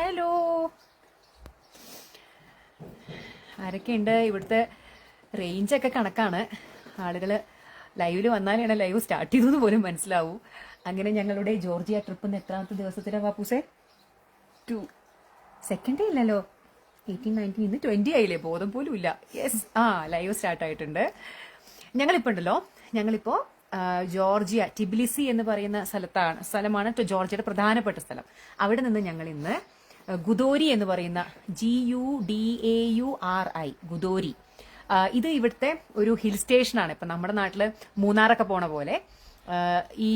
Hello. ആരൊക്കെയുണ്ട്? ഇവിടുത്തെ റേഞ്ചൊക്കെ കണക്കാണ്. ആളുകൾ ലൈവിൽ വന്നാലാണ് ലൈവ് സ്റ്റാർട്ട് ചെയ്തതെന്ന് പോലും മനസ്സിലാവൂ. അങ്ങനെ ഞങ്ങളുടെ ജോർജിയ ട്രിപ്പിന്ന് എത്രാമത്തെ ദിവസത്തിലാണ് പാപ്പൂസേ ടു സെക്കൻഡ് ഡേ ഇല്ലല്ലോ. എയ്റ്റീൻ നയന്റീൻ ഇന്ന് ട്വന്റി ആയില്ലേ? ബോധം പോലും ഇല്ല. യെസ് ആ ലൈവ് സ്റ്റാർട്ട് ആയിട്ടുണ്ട്. ഞങ്ങളിപ്പോൾ ഉണ്ടല്ലോ. ഞങ്ങളിപ്പോൾ ജോർജിയ ടിബിലിസി എന്ന് പറയുന്ന സ്ഥലത്താണ് സ്ഥലമാണ് ജോർജിയയുടെ പ്രധാനപ്പെട്ട സ്ഥലം. അവിടെ നിന്ന് ഞങ്ങൾ ഇന്ന് ഗുദോരി എന്ന് പറയുന്ന G U D A U R I Gudauri. ഇത് ഇവിടുത്തെ ഒരു ഹിൽ സ്റ്റേഷനാണ്. ഇപ്പം നമ്മുടെ നാട്ടിൽ മൂന്നാറൊക്കെ പോണ പോലെ ഈ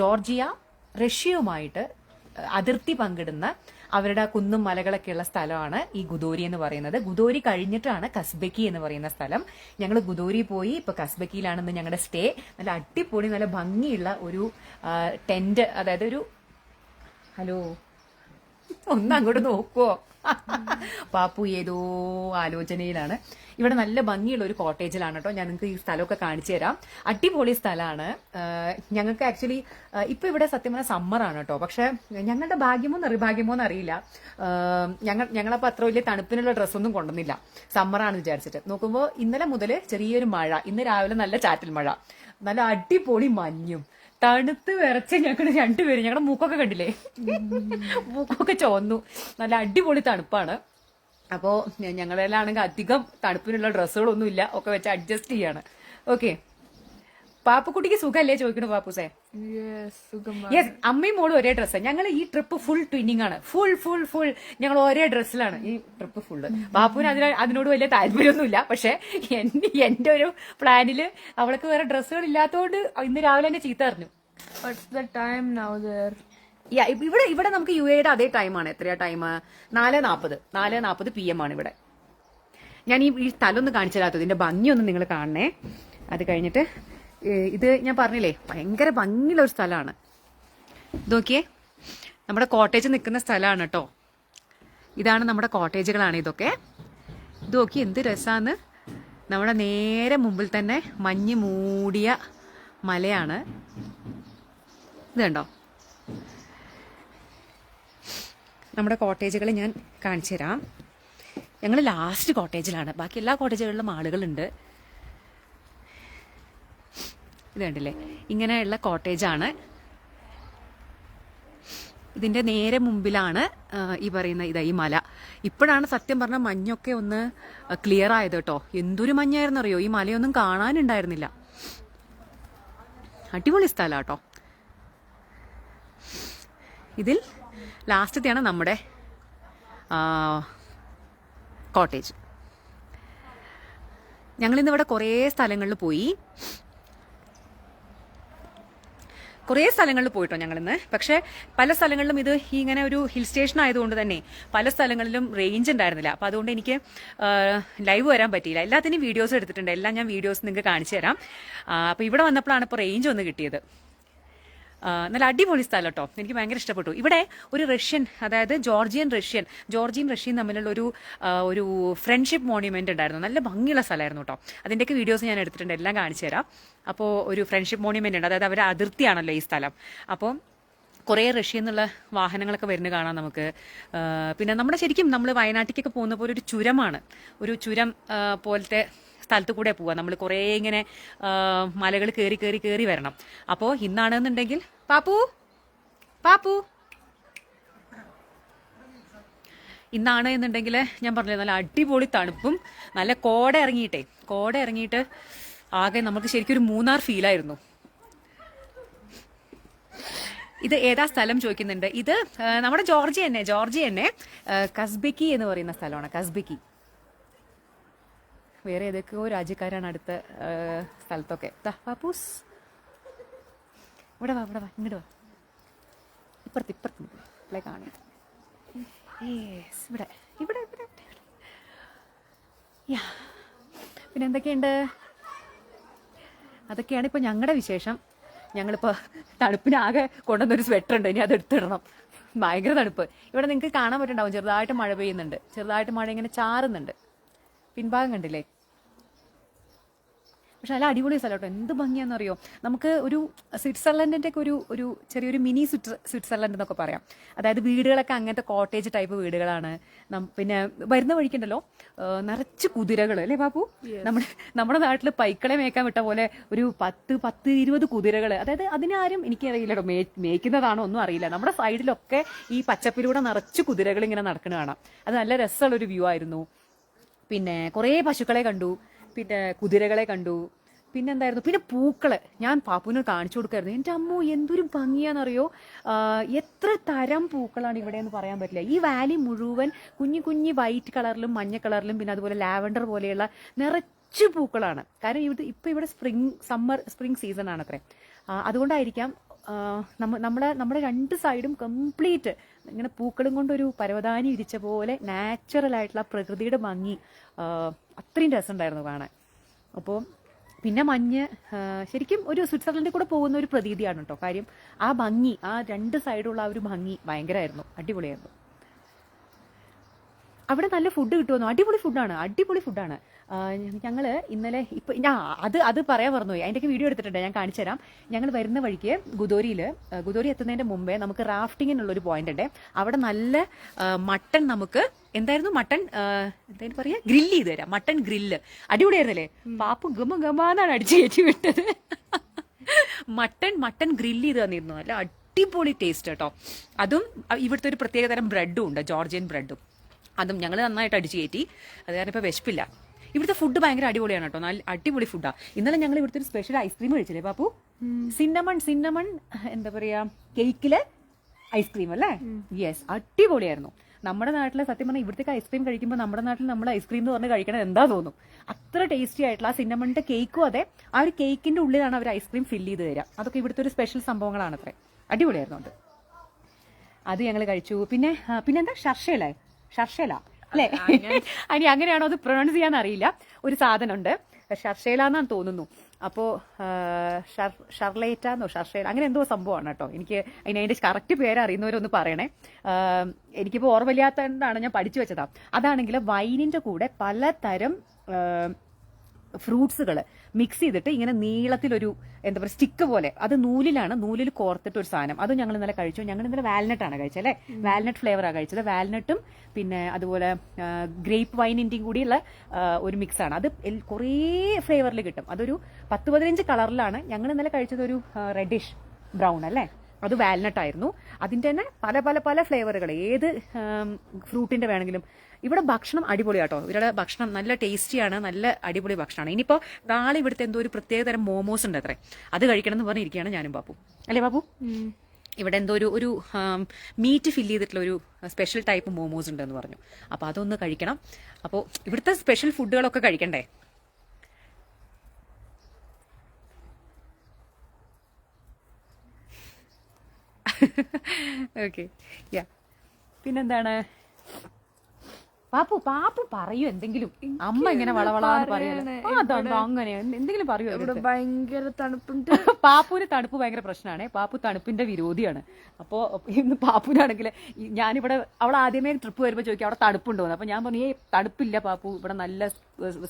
ജോർജിയ റഷ്യയുമായിട്ട് അതിർത്തി പങ്കിടുന്ന അവരുടെ കുന്നും മലകളൊക്കെ ഉള്ള സ്ഥലമാണ് ഈ ഗുദോരി എന്ന് പറയുന്നത്. ഗുദോരി കഴിഞ്ഞിട്ടാണ് കസ്ബക്കി എന്ന് പറയുന്ന സ്ഥലം. ഞങ്ങൾ ഗുദോരി പോയി ഇപ്പൊ കസ്ബക്കിയിലാണെന്ന് ഞങ്ങളുടെ സ്റ്റേ. നല്ല അടിപൊളി നല്ല ഭംഗിയുള്ള ഒരു ടെന്റ് അതായത് ഒരു ഹലോ? ഒന്ന് അങ്ങോട്ട് നോക്കുവോ? പാപ്പു ഏതോ ആലോചനയിലാണ്. ഇവിടെ നല്ല ഭംഗിയുള്ള ഒരു കോട്ടേജിലാണ് കേട്ടോ. ഞാൻ നിങ്ങൾക്ക് ഈ സ്ഥലമൊക്കെ കാണിച്ചു തരാം. അടിപൊളി സ്ഥലമാണ്. ഞങ്ങൾക്ക് ആക്ച്വലി ഇപ്പൊ ഇവിടെ സത്യം പറഞ്ഞാൽ സമ്മറാണ് കേട്ടോ. പക്ഷെ ഞങ്ങളുടെ ഭാഗ്യമോ നിർഭാഗ്യമോ എന്നറിയില്ല ഞങ്ങൾ ഞങ്ങളപ്പോൾ അത്ര വലിയ തണുപ്പിനുള്ള ഡ്രസ്സൊന്നും കൊണ്ടുവന്നില്ല. സമ്മറാണ് വിചാരിച്ചിട്ട്. നോക്കുമ്പോൾ ഇന്നലെ മുതൽ ചെറിയൊരു മഴ. ഇന്ന് രാവിലെ നല്ല ചാറ്റൽ മഴ. നല്ല അടിപൊളി മഞ്ഞും. തണുത്ത് വിറച്ച് ഞങ്ങൾ രണ്ടുപേരും ഞങ്ങളുടെ മൂക്കൊക്കെ കണ്ടില്ലേ? മൂക്കൊക്കെ ചോന്നു നല്ല അടിപൊളി തണുപ്പാണ്. അപ്പോൾ ആണെങ്കിൽ അധികം തണുപ്പിനുള്ള ഡ്രസ്സുകളൊന്നും ഇല്ല ഒക്കെ വെച്ച് അഡ്ജസ്റ്റ് ചെയ്യാണ്. ഓക്കെ പാപ്പക്കുട്ടിക്ക് സുഖല്ലേ ചോദിക്കണു പാപ്പുസേ. യെസ് അമ്മയും മോളും ഒരേ ഡ്രസ്സ് ഞങ്ങൾ ഈ ട്രിപ്പ് ഫുൾ ട്വിന്നിങ് ആണ്. ഫുൾ ഫുൾ ഫുൾ ഞങ്ങൾ ഒരേ ഡ്രസ്സിലാണ് ഈ ട്രിപ്പ് ഫുള്ള് പാപ്പുവിന് അതിന് അതിനോട് വലിയ താല്പര്യമൊന്നുമില്ല. പക്ഷെ എന്റെ എന്റെ ഒരു പ്ലാനിൽ അവൾക്ക് വേറെ ഡ്രസ്സുകൾ ഇല്ലാത്തതുകൊണ്ട് ഇന്ന് രാവിലെ തന്നെ ചീത്ത അറിഞ്ഞു ഇവിടെ ഇവിടെ നമുക്ക് യു എയുടെ അതേ ടൈമാണ് എത്രയാ ടൈം നാല് നാൽപ്പത് നാല് നാൽപ്പത് പി എം ആണ് ഇവിടെ. ഞാൻ ഈ സ്ഥലം ഒന്ന് കാണിച്ചു തരാത്തത് ഇതിന്റെ ഭംഗിയൊന്നും നിങ്ങൾ കാണണേ. അത് കഴിഞ്ഞിട്ട് ഇത് ഞാൻ പറഞ്ഞില്ലേ ഭയങ്കര ഭംഗിയുള്ള ഒരു സ്ഥലമാണ്. നോക്കിയേ നമ്മുടെ കോട്ടേജ് നിൽക്കുന്ന സ്ഥലമാണ് കേട്ടോ ഇതാണ് നമ്മുടെ കോട്ടേജുകളാണ് ഇതൊക്കെ. ഇത് നോക്കി എന്ത് രസമാണ് നമ്മുടെ നേരെ മുമ്പിൽ തന്നെ മഞ്ഞ് മൂടിയ മലയാണ്. ഇത് കണ്ടോ? നമ്മുടെ കോട്ടേജുകൾ ഞാൻ കാണിച്ചു തരാം ഞങ്ങൾ ലാസ്റ്റ് കോട്ടേജിലാണ്. ബാക്കി എല്ലാ കോട്ടേജുകളിലും ആളുകളുണ്ട്. ഇത് കണ്ടില്ലേ ഇങ്ങനെയുള്ള കോട്ടേജാണ്. ഇതിന്റെ നേരെ മുമ്പിലാണ് ഈ പറയുന്ന ഇതാ ഈ മല. ഇപ്പോഴാണ് സത്യം പറഞ്ഞാൽ മഞ്ഞൊക്കെ ഒന്ന് ക്ലിയർ ആയത് കേട്ടോ. എന്തൊരു മഞ്ഞായിരുന്നു അറിയോ ഈ മലയൊന്നും കാണാനുണ്ടായിരുന്നില്ല. അടിപൊളി സ്ഥലം കേട്ടോ. ഇതിൽ ലാസ്റ്റത്തെയാണ് നമ്മുടെ കോട്ടേജ്. ഞങ്ങളിന്നിവിടെ കുറേ സ്ഥലങ്ങളിൽ പോയി. കുറേ സ്ഥലങ്ങളിൽ പോയിട്ടോ ഞങ്ങളിന്ന്. പക്ഷേ പല സ്ഥലങ്ങളിലും ഇത് ഇങ്ങനെ ഒരു ഹിൽ സ്റ്റേഷൻ ആയതുകൊണ്ട് തന്നെ പല സ്ഥലങ്ങളിലും റേഞ്ച് ഉണ്ടായിരുന്നില്ല. അപ്പോൾ അതുകൊണ്ട് എനിക്ക് ലൈവ് വരാൻ പറ്റിയില്ല. എല്ലാത്തിനും വീഡിയോസ് എടുത്തിട്ടുണ്ട്. എല്ലാം ഞാൻ വീഡിയോസ് നിങ്ങൾക്ക് കാണിച്ചു തരാം. അപ്പോൾ ഇവിടെ വന്നപ്പോഴാണ് ഇപ്പോൾ റേഞ്ച് ഒന്ന് കിട്ടിയത്. നല്ല അടിപൊളി സ്ഥലം കേട്ടോ. എനിക്ക് ഭയങ്കര ഇഷ്ടപ്പെട്ടു. ഇവിടെ ഒരു റഷ്യൻ അതായത് ജോർജിയൻ റഷ്യൻ ജോർജിയൻ റഷ്യൻ തമ്മിലുള്ള ഒരു ഒരു ഫ്രണ്ട്ഷിപ്പ് മോണ്യുമെന്റ് ഉണ്ടായിരുന്നു. നല്ല ഭംഗിയുള്ള സ്ഥലമായിരുന്നു കേട്ടോ. അതിന്റെയൊക്കെ വീഡിയോസ് ഞാൻ എടുത്തിട്ടുണ്ട്. എല്ലാം കാണിച്ചു തരാം. അപ്പോൾ ഒരു ഫ്രണ്ട്ഷിപ്പ് മോണ്യുമെന്റ് ഉണ്ട്. അതായത് അവരുടെ അതിർത്തിയാണല്ലോ ഈ സ്ഥലം. അപ്പോൾ കുറേ റഷ്യ എന്നുള്ള വാഹനങ്ങളൊക്കെ വരുന്നു കാണാം നമുക്ക്. പിന്നെ നമ്മുടെ ശരിക്കും നമ്മൾ വയനാട്ടിലേക്കൊക്കെ പോകുന്ന പോലെ ഒരു ചുരമാണ്. ഒരു ചുരം പോലത്തെ സ്ഥലത്ത് കൂടെ പോവാം. നമ്മൾ കുറേ ഇങ്ങനെ മലകൾ കയറി കയറി കയറി വരണം. അപ്പോൾ ഇന്നാണെന്നുണ്ടെങ്കിൽ പാപ്പു പാപ്പു. ഇന്നാണ് എന്നുണ്ടെങ്കിൽ ഞാൻ പറഞ്ഞു നല്ല അടിപൊളി തണുപ്പും നല്ല കോട ഇറങ്ങിയിട്ടേ. കോട ഇറങ്ങിയിട്ട് ആകെ നമുക്ക് ശരിക്കും ഒരു മൂന്നാർ ഫീലായിരുന്നു ഇത് ഏതാ സ്ഥലം ചോദിക്കുന്നുണ്ട്. ഇത് നമ്മുടെ ജോർജിയ തന്നെ ജോർജിയ തന്നെ കസ്ബിക്കി എന്ന് പറയുന്ന സ്ഥലമാണ് കസ്ബെക്കി. വേറെ ഏതൊക്കെയോ രാജ്യക്കാരാണ് അടുത്ത സ്ഥലത്തൊക്കെ. പാപ്പൂസ് ഇവിടെ വാ ഇവിടെ വാ ഇങ്ങോട്ട് വാ. ഇപ്പുറത്ത് ഇപ്പുറത്ത് ഇവിടെ കാണും. ഏസ് ഇവിടെ ഇവിടെ ഇവിടെ. യാ. പിന്നെ എന്തൊക്കെയുണ്ട്? അതൊക്കെയാണ് ഇപ്പോൾ ഞങ്ങളുടെ വിശേഷം. ഞങ്ങളിപ്പോൾ തണുപ്പിനാകെ കൊണ്ടുവന്നൊരു സ്വെറ്റർ ഉണ്ട് ഇനി അത് എടുത്തിടണം. ഭയങ്കര തണുപ്പ്. ഇവിടെ നിങ്ങൾക്ക് കാണാൻ പറ്റുന്നുണ്ടാവും ചെറുതായിട്ട് മഴ പെയ്യുന്നുണ്ട്. ചെറുതായിട്ട് മഴ ഇങ്ങനെ ചാറുന്നുണ്ട്. പിൻഭാഗം കണ്ടില്ലേ? പക്ഷെ നല്ല അടിപൊളി സ്ഥലം കേട്ടോ. എന്ത് ഭംഗിയാണെന്നറിയോ? നമുക്ക് ഒരു സ്വിറ്റ്സർലൻഡിന്റെ ഒക്കെ ഒരു ഒരു ചെറിയൊരു മിനി സ്വിറ്റ് സ്വിറ്റ്സർലൻഡ് എന്നൊക്കെ പറയാം. അതായത് വീടുകളൊക്കെ അങ്ങനത്തെ കോട്ടേജ് ടൈപ്പ് വീടുകളാണ്. പിന്നെ വരുന്ന വഴിക്കുണ്ടല്ലോ നിറച്ച് കുതിരകൾ അല്ലേ ബാബു? നമ്മുടെ നമ്മുടെ നാട്ടിൽ പൈക്കളെ മേക്കാൻ വിട്ട പോലെ ഒരു പത്ത് പത്ത് ഇരുപത് കുതിരകൾ അതായത് അതിനാരും എനിക്കറിയില്ല കേട്ടോ മേ മേയ്ക്കുന്നതാണോ ഒന്നും അറിയില്ല. നമ്മുടെ സൈഡിലൊക്കെ ഈ പച്ചപ്പിലൂടെ നിറച്ച് കുതിരകൾ ഇങ്ങനെ നടക്കുന്ന കാണാം. അത് നല്ല രസമുള്ളൊരു വ്യൂ ആയിരുന്നു. പിന്നെ കുറേ പശുക്കളെ കണ്ടു. പിന്നെ കുതിരകളെ കണ്ടു. പിന്നെ എന്തായിരുന്നു? പിന്നെ പൂക്കൾ. ഞാൻ പാപ്പുവിന് കാണിച്ചു കൊടുക്കായിരുന്നു. എന്റെ അമ്മോ എന്തൊരു ഭംഗിയാണെന്നറിയോ എത്ര തരം പൂക്കളാണ് ഇവിടെ എന്ന് പറയാൻ പറ്റില്ല. ഈ വാലി മുഴുവൻ കുഞ്ഞു കുഞ്ഞു വൈറ്റ് കളറിലും മഞ്ഞ കളറിലും പിന്നെ അതുപോലെ ലാവൻഡർ പോലെയുള്ള നിറച്ച് പൂക്കളാണ്. കാരണം ഇവിടെ ഇപ്പം ഇവിടെ സ്പ്രിംഗ് സമ്മർ സ്പ്രിംഗ് സീസൺ ആണ് അത്രേ അതുകൊണ്ടായിരിക്കാം നമ്മ നമ്മുടെ നമ്മുടെ രണ്ട് സൈഡും കംപ്ലീറ്റ് ഇങ്ങനെ പൂക്കളും കൊണ്ടൊരു പരവതാനി ഇരിച്ച പോലെ നാച്ചുറൽ ആയിട്ടുള്ള പ്രകൃതിയുടെ ഭംഗി അത്രയും രസമുണ്ടായിരുന്നു കാണാൻ. അപ്പോൾ പിന്നെ മഞ്ഞ് ശരിക്കും ഒരു സ്വിറ്റ്സർലൻഡിൽ കൂടെ പോകുന്ന ഒരു പ്രതീതിയാണ് കേട്ടോ കാര്യം. ആ ഭംഗി ആ രണ്ട് സൈഡുള്ള ആ ഒരു ഭംഗി ഭയങ്കരമായിരുന്നു അടിപൊളിയായിരുന്നു. അവിടെ നല്ല ഫുഡ് കിട്ടുമെന്നോ? അടിപൊളി ഫുഡാണ് അടിപൊളി ഫുഡാണ് ഞങ്ങൾ ഇന്നലെ ഇപ്പം ഞാൻ അത് അത് പറയാൻ മറന്നുപോയി. അതിന്റെയൊക്കെ വീഡിയോ എടുത്തിട്ടുണ്ട് ഞാൻ കാണിച്ചുതരാം. ഞങ്ങൾ വരുന്ന വഴിക്ക് ഗുദോരിയിൽ ഗുദോരി എത്തുന്നതിന്റെ മുമ്പേ നമുക്ക് റാഫ്റ്റിങ്ങിനുള്ളൊരു പോയിന്റ് ഉണ്ട്. അവിടെ നല്ല മട്ടൺ നമുക്ക് എന്തായിരുന്നു മട്ടൺ? എന്തായാലും പറയാ ഗ്രില്ല് ചെയ്ത് തരാം. Mutton grill അടിപൊളിയായിരുന്നല്ലേ? പാപ്പു ഗമ ഗമാന്നാണ് അടിച്ചു കയറ്റി വിട്ടത് മട്ടൺ മട്ടൺ ഗ്രില്ല് ചെയ്ത് തന്നിരുന്നു. നല്ല അടിപൊളി ടേസ്റ്റ് കേട്ടോ. അതും ഇവിടുത്തെ ഒരു പ്രത്യേക തരം ബ്രെഡും ഉണ്ട് ജോർജിയൻ ബ്രെഡും അതും ഞങ്ങൾ നന്നായിട്ട് അടിച്ചു കയറ്റി. അത് കാരണം ഇപ്പോൾ വിശപ്പില്ല. ഇവിടുത്തെ ഫുഡ് ഭയങ്കര അടിപൊളിയാണ് കേട്ടോ. നല്ല അടിപൊളി ഫുഡാണ് ഇന്നലെ ഞങ്ങൾ ഇവിടുത്തെ ഒരു സ്പെഷ്യൽ ഐസ്ക്രീം കഴിച്ചില്ലേ പാപ്പു സിന്നമൺ സിന്നമൺ എന്താ പറയുക കേക്കിലെ ഐസ്ക്രീം അല്ലേ? യെസ് അടിപൊളിയായിരുന്നു. നമ്മുടെ നാട്ടിലെ സത്യം പറഞ്ഞാൽ ഇവിടുത്തെ ഐസ്ക്രീം കഴിക്കുമ്പോൾ നമ്മുടെ നാട്ടിൽ നമ്മൾ ഐസ്ക്രീം എന്ന് പറഞ്ഞ് കഴിക്കണത് എന്താ തോന്നും? അത്ര ടേസ്റ്റി ആയിട്ടുള്ള ആ സിന്നമണിന്റെ കേക്കും അതെ ആ ഒരു കേക്കിന്റെ ഉള്ളിലാണ് അവർ ഐസ്ക്രീം ഫില്ല് ചെയ്ത് തരിക അതൊക്കെ ഇവിടുത്തെ ഒരു സ്പെഷ്യൽ സംഭവങ്ങളാണ് അത്രേ. അടിപൊളിയായിരുന്നു അത്. ഞങ്ങൾ കഴിച്ചു. പിന്നെ പിന്നെന്താ? ഷർഷേല ഷർഷേല അല്ലേ? അനി അങ്ങനെയാണോ അത് പ്രൊണൗൺസ് ചെയ്യാൻ അറിയില്ല ഒരു സാധനമുണ്ട്. ഷർഷേല എന്നാണ് തോന്നുന്നു. അപ്പോൾ ഷർലേറ്റ എന്നോ ഷർഷേല അങ്ങനെ എന്തോ സംഭവമാണ് കേട്ടോ. എനിക്ക് അതിന് അതിന്റെ കറക്റ്റ് പേര് അറിയുന്നവരൊന്ന് പറയണേ. എനിക്കിപ്പോൾ ഓർമ്മയില്ലാത്തതാണ് ഞാൻ പഠിച്ചു വെച്ചതാ. അതാണെങ്കിൽ വൈനിന്റെ കൂടെ പലതരം ഫ്രൂട്ട്സുകൾ മിക്സ് ചെയ്തിട്ട് ഇങ്ങനെ നീളത്തിലൊരു എന്താ പറയുക സ്റ്റിക്ക് പോലെ. അത് നൂലിലാണ് നൂലിൽ കോർത്തിട്ട് ഒരു സാധനം. അത് ഞങ്ങൾ ഇന്നലെ കഴിച്ചു. ഞങ്ങൾ ഇന്നലെ വാൽനട്ട് ആണ് കഴിച്ചത് അല്ലേ? വാൽനട്ട് ഫ്ലേവറാണ് കഴിച്ചത്. വാൽനട്ടും പിന്നെ അതുപോലെ ഗ്രേപ്പ് വൈനിന്റെയും കൂടിയുള്ള ഒരു മിക്സ് ആണ്. അത് കുറേ ഫ്ലേവറിൽ കിട്ടും. അതൊരു പത്ത് പതിനഞ്ച് കളറിലാണ് ഞങ്ങൾ ഇന്നലെ കഴിച്ചത് ഒരു റെഡിഷ് ബ്രൗൺ അല്ലേ? അത് വാൽനട്ട് ആയിരുന്നു അതിന്റെ തന്നെ പല പല പല ഫ്ലേവറുകൾ. ഏത് ഫ്രൂട്ടിന്റെ വേണമെങ്കിലും ഇവിടെ ഭക്ഷണം അടിപൊളിയാട്ടോ. ഇവരുടെ ഭക്ഷണം നല്ല ടേസ്റ്റിയാണ് നല്ല അടിപൊളി ഭക്ഷണമാണ്. ഇനിയിപ്പോ നാളെ ഇവിടുത്തെ എന്തോ ഒരു പ്രത്യേക തരം മോമോസ് ഉണ്ട് അത്രേ. അത് കഴിക്കണം എന്ന് പറഞ്ഞിരിക്കുകയാണ് ഞാനും ബാബു അല്ലേ ബാബു ഇവിടെ എന്തോ ഒരു ഒരു മീറ്റ് ഫില്ല് ചെയ്തിട്ടുള്ള ഒരു സ്പെഷ്യൽ ടൈപ്പ് മോമോസ് ഉണ്ടെന്ന് പറഞ്ഞു. അപ്പോൾ അതൊന്ന് കഴിക്കണം. അപ്പോൾ ഇവിടുത്തെ സ്പെഷ്യൽ ഫുഡുകളൊക്കെ കഴിക്കണ്ടേ? ഓക്കെ യാ പിന്നെന്താണ്? പാപ്പു പാപ്പു പറയൂ എന്തെങ്കിലും. അമ്മ ഇങ്ങനെ വളവളാന്ന് പറയുന്നത് അങ്ങനെ. എന്തെങ്കിലും പറയൂ ഇവിടെ ഭയങ്കര തണുപ്പുണ്ട് പാപ്പുവിന് തണുപ്പ് ഭയങ്കര പ്രശ്നമാണ്. പാപ്പു തണുപ്പിന്റെ വിരോധിയാണ്. അപ്പോ ഇന്ന് പാപ്പുവിനാണെങ്കിൽ ഞാനിവിടെ അവൾ ആദ്യമേ ട്രിപ്പ് വരുമ്പോൾ ചോദിക്കും അവിടെ തണുപ്പുണ്ടോ? എന്ന്. അപ്പൊ ഞാൻ പറഞ്ഞു ഏ തണുപ്പില്ല പാപ്പു. ഇവിടെ നല്ല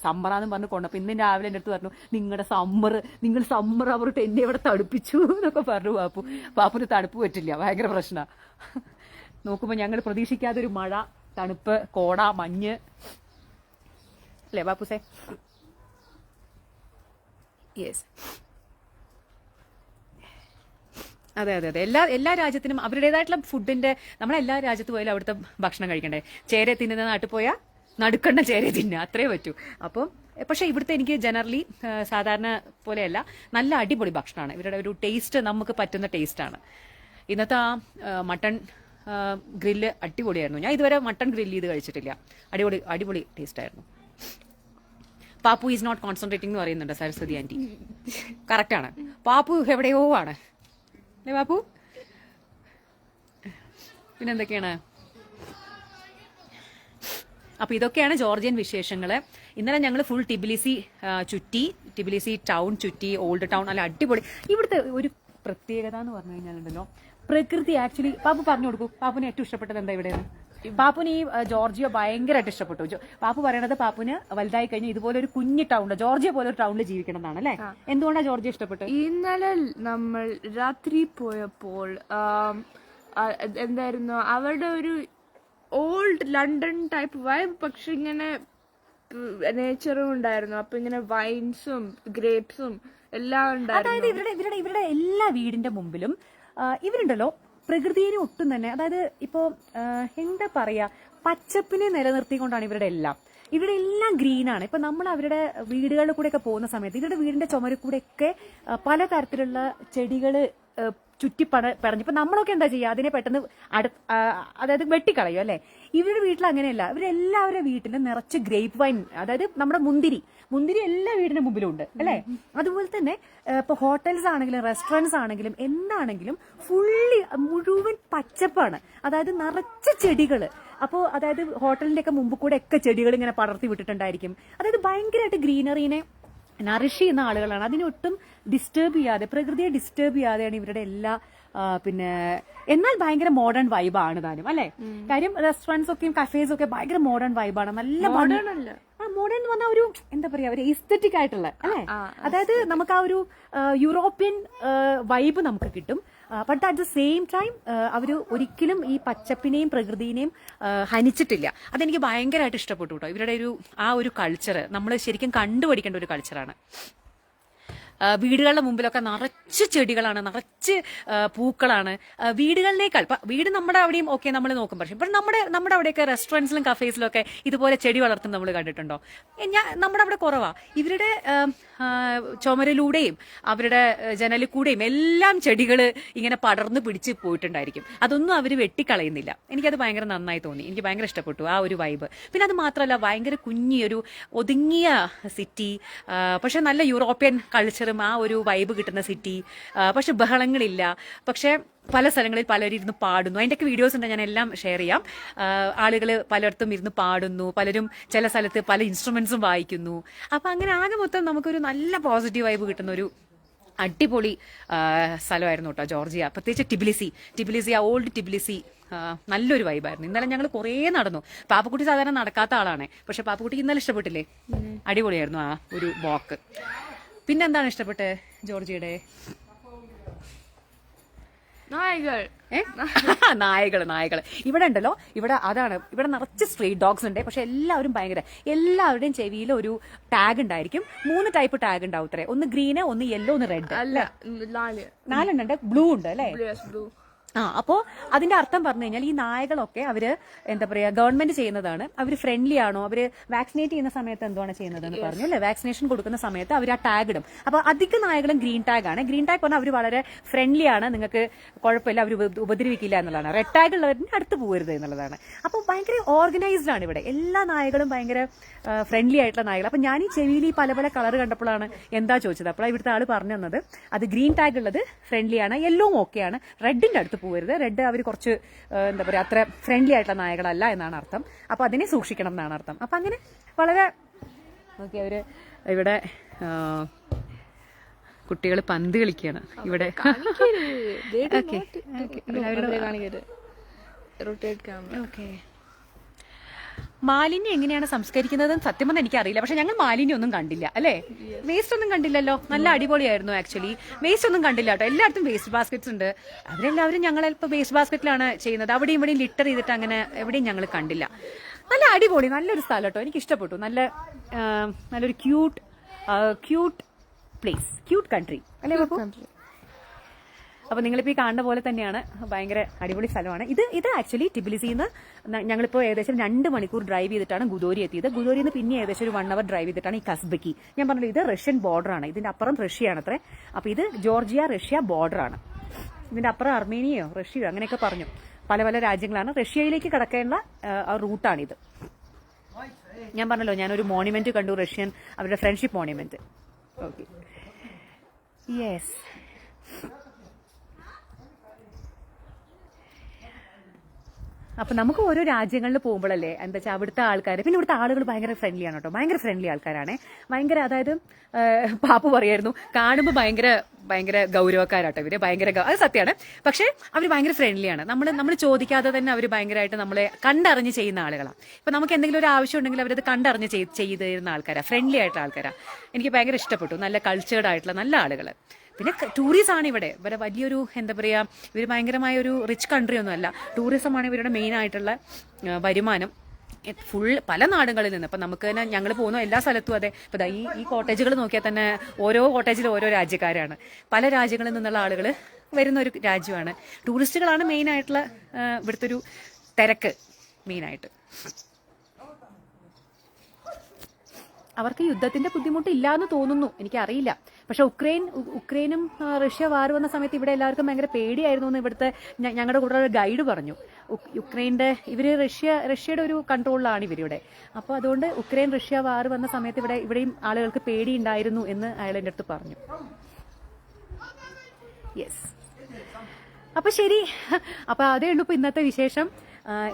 സമ്മറാന്ന് പറഞ്ഞു കൊണ്ടു ഇന്ന് രാവിലെ എന്റെ അടുത്ത് പറഞ്ഞു നിങ്ങളുടെ സമ്മർ നിങ്ങൾ സമ്മർ അവർക്ക് എന്നെ ഇവിടെ തണുപ്പിച്ചു എന്നൊക്കെ പറഞ്ഞു പാപ്പു. പാപ്പുന് തണുപ്പ് പറ്റില്ല. ഭയങ്കര പ്രശ്നമാണ് നോക്കുമ്പോൾ ഞങ്ങൾ പ്രതീക്ഷിക്കാതെ ഒരു മഴ തണുപ്പ് കോട മഞ്ഞ്. അല്ലേ ബാപ്പുസേ? യെസ് അതെ അതെ അതെ. എല്ലാ എല്ലാ രാജ്യത്തിനും അവരുടേതായിട്ടുള്ള ഫുഡിന്റെ നമ്മളെല്ലാ രാജ്യത്ത് പോയാലും അവിടുത്തെ ഭക്ഷണം കഴിക്കണ്ടേ? ചേര തിന്നുന്ന നാട്ടിൽ പോയാൽ നടുക്കണ്ട ചേര തിന്നുക. അത്രേ പറ്റൂ. അപ്പം പക്ഷേ ഇവിടുത്തെ എനിക്ക് ജനറലി സാധാരണ പോലെയല്ല നല്ല അടിപൊളി ഭക്ഷണമാണ്. ഇവരുടെ ഒരു ടേസ്റ്റ് നമുക്ക് പറ്റുന്ന ടേസ്റ്റാണ് ഇന്നത്തെ ആ മട്ടൺ ഗ്രില്ല് അടിപൊളിയായിരുന്നു. ഞാൻ ഇതുവരെ മട്ടൺ ഗ്രില്ല് ചെയ്ത് കഴിച്ചിട്ടില്ല. അടിപൊളി അടിപൊളി ടേസ്റ്റ് ആയിരുന്നു. പാപ്പു ഈസ് നോട്ട് കോൺസെൻട്രേറ്റിംഗ് എന്ന് പറയുന്നുണ്ട് സരസ്വതി കറക്റ്റ് ആണ്. പാപ്പു എവിടെയോ ആണ്. അല്ലേ പാപ്പു? പിന്നെന്തൊക്കെയാണ്? അപ്പോൾ ഇതൊക്കെയാണ് ജോർജിയൻ വിശേഷങ്ങൾ ഇന്നലെ ഞങ്ങൾ ഫുൾ ടിബിലിസി ചുറ്റി ടിബിലിസി ടൗൺ ചുറ്റി ഓൾഡ് ടൗൺ അല്ല അടിപൊളി. ഇവിടുത്തെ ഒരു പ്രത്യേകത എന്ന് പറഞ്ഞു കഴിഞ്ഞാലുണ്ടല്ലോ പ്രകൃതി ആക്ച്വലി പാപ്പു പറഞ്ഞു കൊടുക്കൂ. പാപ്പുന് ഏറ്റവും ഇഷ്ടപ്പെട്ടത് എന്താ ഇവിടെ പാപ്പുന് ഈ ജോർജിയ ഭയങ്കരമായിട്ട് ഇഷ്ടപ്പെട്ടു. പാപ്പു പറയണത് പാപ്പുന് വലുതായി കഴിഞ്ഞാൽ ഇതുപോലെ ഒരു കുഞ്ഞു ടൗൺ ജോർജിയ പോലെ ഒരു ടൗണിൽ ജീവിക്കണം എന്നാണ് അല്ലെ? എന്തുകൊണ്ടാണ് ജോർജിയ ഇഷ്ടപ്പെട്ടത്? ഇന്നലെ നമ്മൾ രാത്രി പോയപ്പോൾ എന്തായിരുന്നു അവരുടെ ഒരു ഓൾഡ് ലണ്ടൻ ടൈപ്പ് വൈബ് പക്ഷെ ഇങ്ങനെ നേച്ചറും ഉണ്ടായിരുന്നു. അപ്പൊ ഇങ്ങനെ വൈൻസും ഗ്രേപ്സും എല്ലാം ഉണ്ടായിരുന്നു. അതായത് ഇവരുടെ ഇവരുടെ ഇവരുടെ എല്ലാ വീടിന്റെ മുമ്പിലും ഇവരുണ്ടല്ലോ പ്രകൃതിയെ ഒട്ടും തന്നെ അതായത് ഇപ്പോ എന്താ പറയാ പച്ചപ്പിനെ നിലനിർത്തിക്കൊണ്ടാണ് ഇവരുടെ എല്ലാം. ഇവിടെ എല്ലാം ഗ്രീനാണ് ഇപ്പൊ നമ്മൾ അവരുടെ വീടുകളിൽ കൂടെ ഒക്കെ പോകുന്ന സമയത്ത് ഇവരുടെ വീടിന്റെ ചുമരിൽ കൂടെ ഒക്കെ ആ, പലതരത്തിലുള്ള ചെടികൾ ചുറ്റി പട പടഞ്ഞു. ഇപ്പൊ നമ്മളൊക്കെ എന്താ ചെയ്യുക അതിനെ പെട്ടെന്ന് അടു ആ, അതായത് വെട്ടിക്കളയും അല്ലെ? ഇവരുടെ വീട്ടിൽ അങ്ങനെയല്ല. ഇവരെല്ലാവരുടെ വീട്ടിലും നിറച്ച് ഗ്രേപ്പ് വൈൻ അതായത് നമ്മുടെ മുന്തിരി. മുന്തിരി എല്ലാ വീടിന്റെ മുമ്പിലും ഉണ്ട് അല്ലെ അതുപോലെ തന്നെ ഇപ്പൊ ഹോട്ടൽസ് ആണെങ്കിലും റെസ്റ്റോറന്റ്സ് ആണെങ്കിലും എന്താണെങ്കിലും ഫുള്ളി മുഴുവൻ പച്ചപ്പാണ്. അതായത് നിറച്ച് ചെടികൾ അപ്പോൾ അതായത് ഹോട്ടലിന്റെ ഒക്കെ മുമ്പ് കൂടെ ഒക്കെ ചെടികൾ ഇങ്ങനെ പടർത്തി വിട്ടിട്ടുണ്ടായിരിക്കും. അതായത് ഭയങ്കരമായിട്ട് ഗ്രീനറീനെ നറിഷ് ചെയ്യുന്ന ആളുകളാണ്. അതിനൊട്ടും ഡിസ്റ്റേബ് ചെയ്യാതെ പ്രകൃതിയെ ഡിസ്റ്റേബ് ചെയ്യാതെയാണ് ഇവരുടെ എല്ലാ പിന്നെ എന്നാൽ ഭയങ്കര മോഡേൺ വൈബാണ് താനും അല്ലെ? കാര്യം റെസ്റ്റോറന്റ്സ് ഒക്കെയും കഫേസ് ഒക്കെ ഭയങ്കര മോഡേൺ വൈബാണ് നല്ല മോഡേൺ അല്ല. മോഡേൺ എന്ന് പറഞ്ഞാൽ ഒരു എന്താ പറയാ ഒരു എസ്തറ്റിക് ആയിട്ടുള്ള അല്ലെ? അതായത് നമുക്ക് ആ ഒരു യൂറോപ്യൻ വൈബ് നമുക്ക് കിട്ടും. But at the same time അവർ ഒരിക്കലും ഈ പച്ചപ്പിനെയും പ്രകൃതിയെയും ഹനിച്ചിട്ടില്ല. അതെനിക്ക് ഭയങ്കരമായിട്ട് ഇഷ്ടപ്പെട്ടു കേട്ടോ ഇവരുടെ ഒരു ആ ഒരു കൾച്ചർ നമ്മൾ ശരിക്കും കണ്ടുപഠിക്കേണ്ട ഒരു കൾച്ചറാണ് വീടുകളുടെ മുമ്പിലൊക്കെ നിറച്ച് ചെടികളാണ് നിറച്ച് പൂക്കളാണ്. ഇപ്പൊ വീട് നമ്മുടെ അവിടെയും ഓക്കെ നമ്മൾ നോക്കും പക്ഷേ ഇപ്പം നമ്മുടെ നമ്മുടെ അവിടെയൊക്കെ റെസ്റ്റോറന്റ്സിലും കഫേസിലും ഒക്കെ ഇതുപോലെ ചെടി വളർത്തുന്ന നമ്മൾ കണ്ടിട്ടുണ്ടോ? ഞാൻ നമ്മുടെ അവിടെ കുറവാണ് ഇവരുടെ ചുമരിലൂടെയും അവരുടെ ജനലിൽ കൂടെയും എല്ലാം ചെടികൾ ഇങ്ങനെ പടർന്നു പിടിച്ച് പോയിട്ടുണ്ടായിരിക്കും. അതൊന്നും അവർ വെട്ടിക്കളയുന്നില്ല. എനിക്കത് ഭയങ്കര നന്നായി തോന്നി. എനിക്ക് ഭയങ്കര ഇഷ്ടപ്പെട്ടു ആ ഒരു വൈബ് പിന്നെ അത് മാത്രമല്ല ഭയങ്കര കുഞ്ഞിയൊരു ഒതുങ്ങിയ സിറ്റി പക്ഷെ നല്ല യൂറോപ്യൻ കൾച്ചറും ആ ഒരു വൈബ് കിട്ടുന്ന സിറ്റി പക്ഷെ ബഹളങ്ങളില്ല. പക്ഷെ പല സ്ഥലങ്ങളിൽ പലരും ഇരുന്ന് പാടുന്നു. അതിന്റെയൊക്കെ വീഡിയോസ് ഉണ്ട്. ഞാൻ എല്ലാം ഷെയർ ചെയ്യാം. ആളുകൾ പലയിടത്തും ഇരുന്ന് പാടുന്നു. പലരും ചില സ്ഥലത്ത് പല ഇൻസ്ട്രുമെന്റ്സും വായിക്കുന്നു. അപ്പൊ അങ്ങനെ ആകെ മൊത്തം നമുക്കൊരു നല്ല പോസിറ്റീവ് വൈബ് കിട്ടുന്ന ഒരു അടിപൊളി സ്ഥലമായിരുന്നു കേട്ടോ ജോർജിയ. പ്രത്യേകിച്ച് ടിബിലിസി. ടിബിലിസി ആ ഓൾഡ് ടിബിലിസി നല്ലൊരു വൈബായിരുന്നു ഇന്നലെ ഞങ്ങൾ കുറേ നടന്നു. പാപ്പക്കുട്ടി സാധാരണ നടക്കാത്ത ആളാണ്. പക്ഷെ പാപ്പക്കുട്ടി ഇന്നലെ ഇഷ്ടപ്പെട്ടില്ലേ? അടിപൊളിയായിരുന്നു ആ ഒരു വാക്ക് പിന്നെന്താണ് ഇഷ്ടപ്പെട്ടെ ജോർജിയുടെ? നായകൾ. നായകൾ നായകൾ ഇവിടെ ഉണ്ടല്ലോ ഇവിടെ അതാണ് ഇവിടെ നിറച്ച് സ്ട്രീറ്റ് ഡോഗ്സ് ഉണ്ട് പക്ഷെ എല്ലാവരും ഭയങ്കര എല്ലാവരുടെയും ചെവിയിൽ ഒരു ടാഗ് ഉണ്ടായിരിക്കും. മൂന്ന് ടൈപ്പ് ടാഗ് ഉണ്ടാവും ഇത്രേ. ഒന്ന് ഗ്രീന് ഒന്ന് യെല്ലോ ഒന്ന് റെഡ് അല്ല നാല്. നാലെണ്ണുണ്ട് ബ്ലൂ ഉണ്ട് അല്ലേ? ബ്ലൂ ആ അപ്പോ അതിന്റെ അർത്ഥം പറഞ്ഞു കഴിഞ്ഞാൽ ഈ നായകളൊക്കെ അവർ എന്താ പറയാ ഗവൺമെന്റ് ചെയ്യുന്നതാണ്. അവർ ഫ്രണ്ട്ലി ആണോ? അവർ വാക്സിനേറ്റ് ചെയ്യുന്ന സമയത്ത് എന്താണ് ചെയ്യുന്നത് എന്ന് പറഞ്ഞു അല്ലെ? വാക്സിനേഷൻ കൊടുക്കുന്ന സമയത്ത് അവർ ആ ടാഗ് ഇടും. അപ്പൊ അധിക നായകളും ഗ്രീൻ ടാഗ് ആണ്. ഗ്രീൻ ടാഗ് പറഞ്ഞാൽ അവർ വളരെ ഫ്രണ്ട്ലി ആണ്. നിങ്ങൾക്ക് കുഴപ്പമില്ല അവർ ഉപദ്രവിക്കില്ല എന്നുള്ളതാണ്. റെഡ് ടാഗ് ഉള്ളവരിന് അടുത്ത് പോകരുത് എന്നുള്ളതാണ്. അപ്പോൾ ഭയങ്കര ഓർഗനൈസ്ഡ് ആണ് ഇവിടെ. എല്ലാ നായകളും ഭയങ്കര ഫ്രണ്ട്ലി ആയിട്ടുള്ള നായകൾ അപ്പൊ ഞാൻ ഈ ചെവിയിൽ ഈ പല പല കളർ കണ്ടപ്പോഴാണ് എന്താ ചോദിച്ചത്? അപ്പോൾ ഇവിടുത്തെ ആൾ പറഞ്ഞു തന്നത്. അത് ഗ്രീൻ ടാഗ് ഉള്ളത് ഫ്രണ്ട്ലി ആണ്. യെല്ലോവും ഓക്കെയാണ് റെഡിന്റെ അടുത്ത് പോകരുത്. റെഡ് അവർ കുറച്ച് എന്താ പറയുക അത്ര ഫ്രണ്ട്ലി ആയിട്ടുള്ള നായകളല്ല എന്നാണ് അർത്ഥം. അപ്പോൾ അതിനെ സൂക്ഷിക്കണം എന്നാണ് അർത്ഥം. അപ്പോൾ അങ്ങനെ വളരെ ഓക്കെ അവർ ഇവിടെ കുട്ടികൾ പന്ത് കളിക്കുകയാണ് ഇവിടെ ക്യാമറ ഓക്കെ മാലിന്യം എങ്ങനെയാണ് സംസ്കരിക്കുന്നത് സത്യം പറഞ്ഞാൽ എനിക്കറിയില്ല. പക്ഷെ ഞങ്ങൾ മാലിന്യം ഒന്നും കണ്ടില്ല അല്ലേ? വേസ്റ്റ് ഒന്നും കണ്ടില്ലല്ലോ. നല്ല അടിപൊളിയായിരുന്നു ആക്ച്വലി വേസ്റ്റ് ഒന്നും കണ്ടില്ല കേട്ടോ. എല്ലായിടത്തും വേസ്റ്റ് ബാസ്ക്കറ്റ്സ് ഉണ്ട്. അവരെല്ലാവരും ഞങ്ങൾ ഇപ്പോൾ വേസ്റ്റ് ബാസ്ക്കറ്റിലാണ് ചെയ്യുന്നത്. അവിടെയും ഇവിടെയും ലിറ്റർ ചെയ്തിട്ട് അങ്ങനെ എവിടെയും ഞങ്ങൾ കണ്ടില്ല. നല്ല അടിപൊളി നല്ലൊരു സ്ഥലം കേട്ടോ. എനിക്ക് ഇഷ്ടപ്പെട്ടു. നല്ല നല്ലൊരു cute cute place cute country അല്ലേ ബാബു അപ്പൊ നിങ്ങളിപ്പോ ഈ കാണുന്ന പോലെ തന്നെയാണ്. ഭയങ്കര അടിപൊളി സ്ഥലമാണ്. ഇത് ഇത് ആക്ച്വലി ടിബിലിസിന്ന് ഞങ്ങളിപ്പോ ഏകദേശം രണ്ട് മണിക്കൂർ ഡ്രൈവ് ചെയ്തിട്ടാണ് ഗുദോരി എത്തിയത്. ഗുദോരിയിൽ നിന്ന് പിന്നെ ഏകദേശം ഒരു വൺ അവർ ഡ്രൈവ് ചെയ്തിട്ടാണ് ഈ കസ്ബക്കി. ഞാൻ പറഞ്ഞത് ഇത് റഷ്യൻ ബോർഡറാണ് ഇതിന്റെ അപ്പുറം റഷ്യയാണ് അത്രേ അപ്പൊ ഇത് ജോർജിയ റഷ്യ ബോർഡറാണ് ഇതിന്റെ അപ്പുറം അർമേനിയയോ റഷ്യയോ അങ്ങനെയൊക്കെ പറഞ്ഞു. പല പല രാജ്യങ്ങളാണ്. റഷ്യയിലേക്ക് കടക്കാനുള്ള റൂട്ടാണിത് ഞാൻ പറഞ്ഞല്ലോ ഞാനൊരു മോണിമെന്റ് കണ്ടു റഷ്യൻ അവരുടെ ഫ്രണ്ട്ഷിപ്പ് മോണിമെന്റ് ഓക്കെ യെസ് അപ്പൊ നമുക്ക് ഓരോ രാജ്യങ്ങളിൽ പോകുമ്പോഴല്ലേ എന്താ വെച്ചാൽ അവിടുത്തെ ആൾക്കാർ പിന്നെ ഇവിടുത്തെ ആളുകൾ ഭയങ്കര ഫ്രണ്ട്ലി ആണ് കേട്ടോ. ഭയങ്കര ഫ്രണ്ട്ലി ആൾക്കാരാണ്. ഭയങ്കര അതായത് പാപ്പ പറയായിരുന്നു കാണുമ്പോൾ ഭയങ്കര ഭയങ്കര ഗൗരവക്കാരാട്ടോ ഇവർ. ഭയങ്കര അത് സത്യമാണ് പക്ഷേ അവർ ഭയങ്കര ഫ്രണ്ട്ലിയാണ് നമ്മൾ നമ്മൾ ചോദിക്കാതെ തന്നെ അവർ ഭയങ്കരമായിട്ട് നമ്മളെ കണ്ടറിഞ്ഞ് ചെയ്യുന്ന ആളുകളാണ് ഇപ്പൊ നമുക്ക് എന്തെങ്കിലും ഒരു ആവശ്യം ഉണ്ടെങ്കിൽ അവരത് കണ്ടറിഞ്ഞ് ചെയ്ത് ചെയ്തു തരുന്ന ആൾക്കാരാണ് ഫ്രണ്ട്ലി ആയിട്ടുള്ള ആൾക്കാരാണ് എനിക്ക് ഭയങ്കര ഇഷ്ടപ്പെട്ടു. നല്ല കൾച്ചേർഡ് ആയിട്ടുള്ള നല്ല ആളുകൾ പിന്നെ ആണ് ഇവിടെ. ഇവിടെ വലിയൊരു എന്താ പറയുക ഇവർ ഭയങ്കരമായ ഒരു റിച്ച് കൺട്രി ഒന്നുമല്ല ടൂറിസമാണ് ഇവരുടെ മെയിൻ ആയിട്ടുള്ള വരുമാനം. ഫുൾ പല നാടുകളിൽ നിന്ന്. ഇപ്പം നമുക്ക് തന്നെ ഞങ്ങൾ പോകുന്ന എല്ലാ സ്ഥലത്തും അതെ. ഇപ്പം ഈ ഈ കോട്ടേജുകൾ നോക്കിയാൽ തന്നെ ഓരോ കോട്ടേജിലും ഓരോ രാജ്യക്കാരാണ്. പല രാജ്യങ്ങളിൽ നിന്നുള്ള ആളുകൾ വരുന്ന ഒരു രാജ്യമാണ്. ടൂറിസ്റ്റുകളാണ് മെയിൻ ആയിട്ടുള്ള ഇവിടുത്തെ ഒരു തിരക്ക് മെയിനായിട്ട് അവർക്ക് യുദ്ധത്തിന്റെ ബുദ്ധിമുട്ട് ഇല്ല എന്ന് തോന്നുന്നു. എനിക്കറിയില്ല. പക്ഷെ ഉക്രൈൻ ഉക്രൈനും റഷ്യ വാർ വന്ന സമയത്ത് ഇവിടെ എല്ലാവർക്കും ഭയങ്കര പേടിയായിരുന്നു എന്ന് ഇവിടുത്തെ ഞങ്ങളുടെ കൂടെ ഒരു ഗൈഡ് പറഞ്ഞു. ഉക്രൈന്റെ ഇവർ റഷ്യ റഷ്യയുടെ ഒരു കൺട്രോളിലാണ് ഇവരിവിടെ. അപ്പോൾ അതുകൊണ്ട് ഉക്രൈൻ റഷ്യ വാർ വന്ന സമയത്ത് ഇവിടെ ഇവിടെയും ആളുകൾക്ക് പേടി ഉണ്ടായിരുന്നു എന്ന് അയാൾ എന്റെ അടുത്ത് പറഞ്ഞു. യെസ് അപ്പൊ ശരി. അപ്പൊ അതേ ഉള്ളൂ ഇപ്പൊ ഇന്നത്തെ വിശേഷം.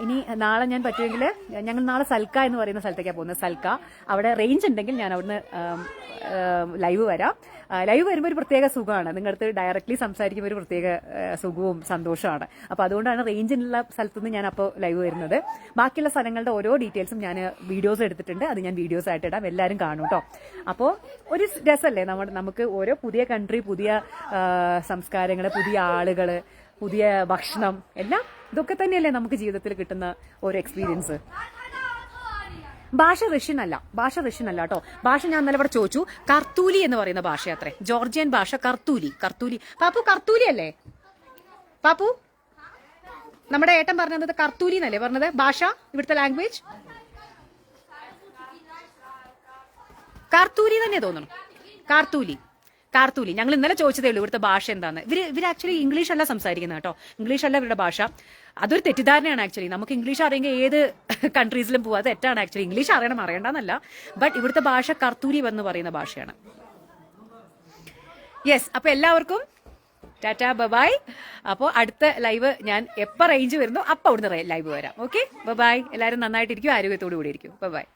ഇനി നാളെ ഞാൻ പറ്റുമെങ്കിൽ ഞങ്ങൾ നാളെ സൽക്ക എന്ന് പറയുന്ന സ്ഥലത്തേക്കാണ് പോകുന്നത് സൽക്ക. അവിടെ റേഞ്ച് ഉണ്ടെങ്കിൽ ഞാൻ അവിടുന്ന് ലൈവ് വരാം. ലൈവ് വരുമ്പോൾ ഒരു പ്രത്യേക സുഖമാണ്. നിങ്ങളുടെ അടുത്ത് ഡയറക്റ്റ്ലി സംസാരിക്കുമ്പോൾ ഒരു പ്രത്യേക സുഖവും സന്തോഷമാണ് അപ്പോൾ അതുകൊണ്ടാണ് റേഞ്ചിനുള്ള സ്ഥലത്തുനിന്ന് ഞാൻ അപ്പോൾ ലൈവ് വരുന്നത്. ബാക്കിയുള്ള സ്ഥലങ്ങളുടെ ഓരോ ഡീറ്റെയിൽസും ഞാൻ വീഡിയോസ് എടുത്തിട്ടുണ്ട്. അത് ഞാൻ വീഡിയോസ് ആയിട്ട് ഇടാം. എല്ലാവരും കാണും കേട്ടോ അപ്പോൾ ഒരു രസമല്ലേ നമ്മുടെ നമുക്ക് ഓരോ പുതിയ കൺട്രി പുതിയ സംസ്കാരങ്ങൾ പുതിയ ആളുകൾ പുതിയ ഭക്ഷണം എല്ലാം ഇതൊക്കെ തന്നെയല്ലേ നമുക്ക് ജീവിതത്തിൽ കിട്ടുന്ന ഒരു എക്സ്പീരിയൻസ് ഭാഷ റഷ്യൻ അല്ല ഭാഷ റഷ്യൻ അല്ല കേട്ടോ. ഭാഷ ഞാൻ ഇന്നലെ ഇവിടെ ചോദിച്ചു കർത്തൂലി എന്ന് പറയുന്ന ഭാഷ അത്രേ ജോർജിയൻ ഭാഷ കർത്തൂലി കർത്തൂലി. പാപ്പു കർത്തൂലി അല്ലേ? പാപ്പു? നമ്മുടെ ഏട്ടൻ പറഞ്ഞത് കർത്തൂലി എന്നല്ലേ പറഞ്ഞത്? ഭാഷ ഇവിടുത്തെ ലാംഗ്വേജ് കർത്തൂലി തന്നെ തോന്നണം കാർത്തൂലി. കാർത്തൂലി. ഞങ്ങൾ ഇന്നലെ ചോദിച്ചതേ ഉള്ളൂ ഇവിടുത്തെ ഭാഷ എന്താണ് ഇവർ ഇവർ ആക്ച്വലി ഇംഗ്ലീഷ് അല്ല സംസാരിക്കുന്നത് കേട്ടോ. ഇംഗ്ലീഷ് അല്ല ഇവരുടെ ഭാഷ. അതൊരു തെറ്റിദ്ധാരണയാണ് ആക്ച്വലി നമുക്ക് ഇംഗ്ലീഷ് അറിയെങ്കിൽ ഏത് കൺട്രീസിലും പോവാ. തെറ്റാണ് ആക്ച്വലി ഇംഗ്ലീഷ് അറിയണം അറിയണ്ടെന്നല്ല. ബട്ട് ഇവിടുത്തെ ഭാഷ കർത്തൂരി എന്ന് പറയുന്ന ഭാഷയാണ്. യെസ് അപ്പൊ എല്ലാവർക്കും ടാറ്റ ബബായ്. അപ്പോൾ അടുത്ത ലൈവ് ഞാൻ എപ്പോൾ റേഞ്ച് വരുന്നു അപ്പോൾ അവിടുന്ന് ലൈവ് വരാം. ഓക്കെ ബബായ് എല്ലാവരും നന്നായിട്ടിരിക്കും ആരോഗ്യത്തോടു കൂടി ഇരിക്കും. ബബായ്.